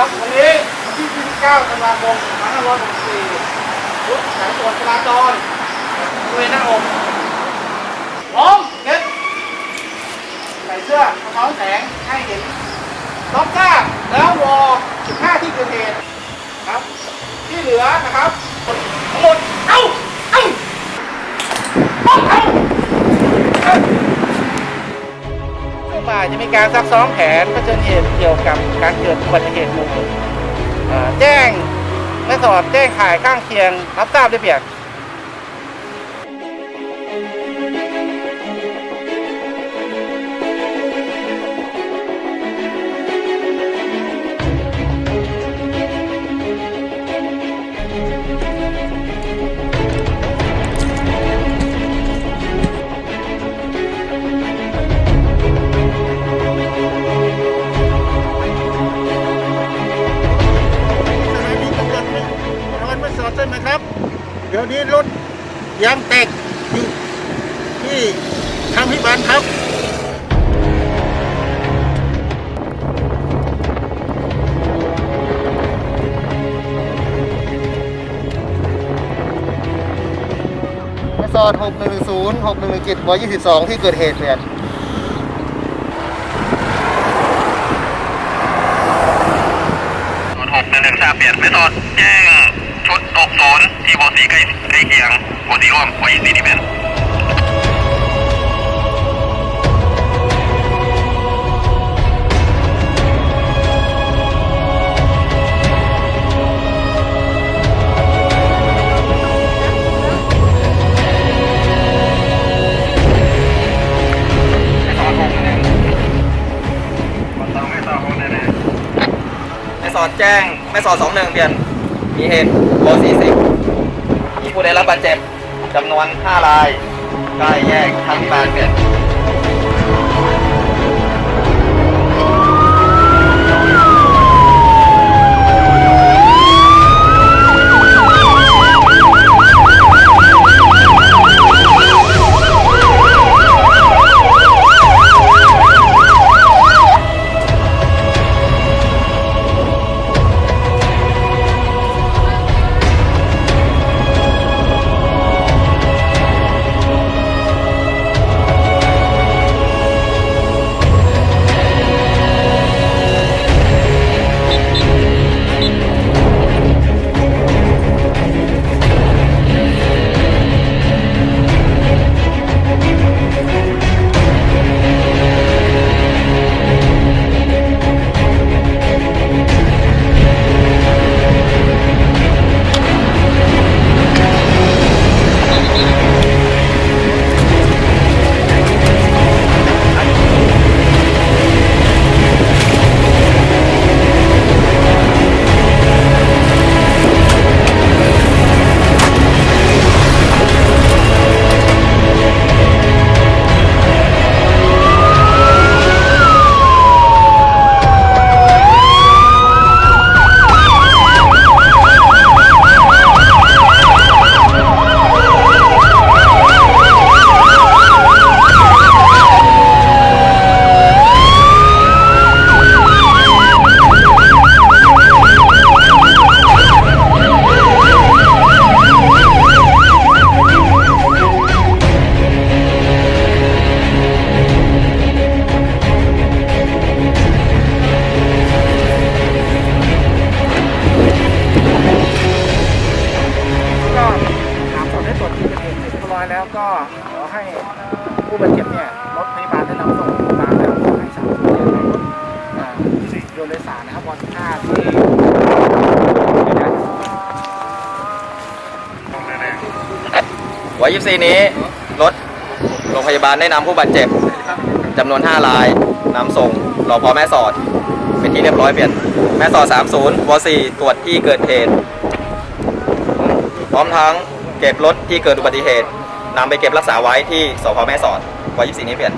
ครับวันนี้วันที่ 29 ธันวาคม 2564ชุดสายตรวจจราจรบริเวณหน้าอกล้อมเน็ตใส่เสื้อสะท้อนแสงให้เห็นล็อกก้าแล้ววอ15 ที่เกิดเหตุครับ ที่เหลือนะครับทั้งหมด จะมีการซักซ้อมแผนเผชิญเหตุเกี่ยวกับการเกิดอุบัติเหตุหมู่แจ้งและสอดแจ้งข่ายข้างเคียงรับทราบได้เพียง ดี๋ยวนี้รถยางแตกอยู่ที่ทางพิบาลครับซอด6110 6117 122 ที่เกิดเหตุเนี่ยนย์หกหนึ่งหนึ่งทราบเปลี่ยนไม่ตอดแจ้ง ที่บอสีใกล้ใกล้เคียงบอสีร่วมวายินดีที่เป็นไม่ตอดหกหนึ่งมันต้องไม่ตอดหกแน่ๆแม่สอดแจ้งแม่สอดสองหนึ่งเปลี่ยนมีเหตุโบสี่สิบ มีผู้ได้รับบาดเจ็บจำนวนห้ารายใกล้แยกทางพิบาลเปลี่ แล้วก็ขอให้ผู้บาดเจ็บเนี่ยรถพยาบาลได้นำส่งโรงพยาบาลแล้วขอให้สามารถเดินรถอ่าโดยโดยสารนะครับวันที่ห้าที่ไว้ยี่สี่นี้รถโรงพยาบาลได้นำผู้บาดเจ็บจำนวน 5 รายนำส่งรอพอแม่สอด เป็นที่เรียบร้อยเปลี่ยน แม่สอด 30ว4ตรวจที่เกิดเหตุ พร้อมทั้งเก็บรถที่เกิดอุบัติเหตุ นำไปเก็บรักษาไว้ที่สพแม่สอดไว้24 นี้เปลี่ยน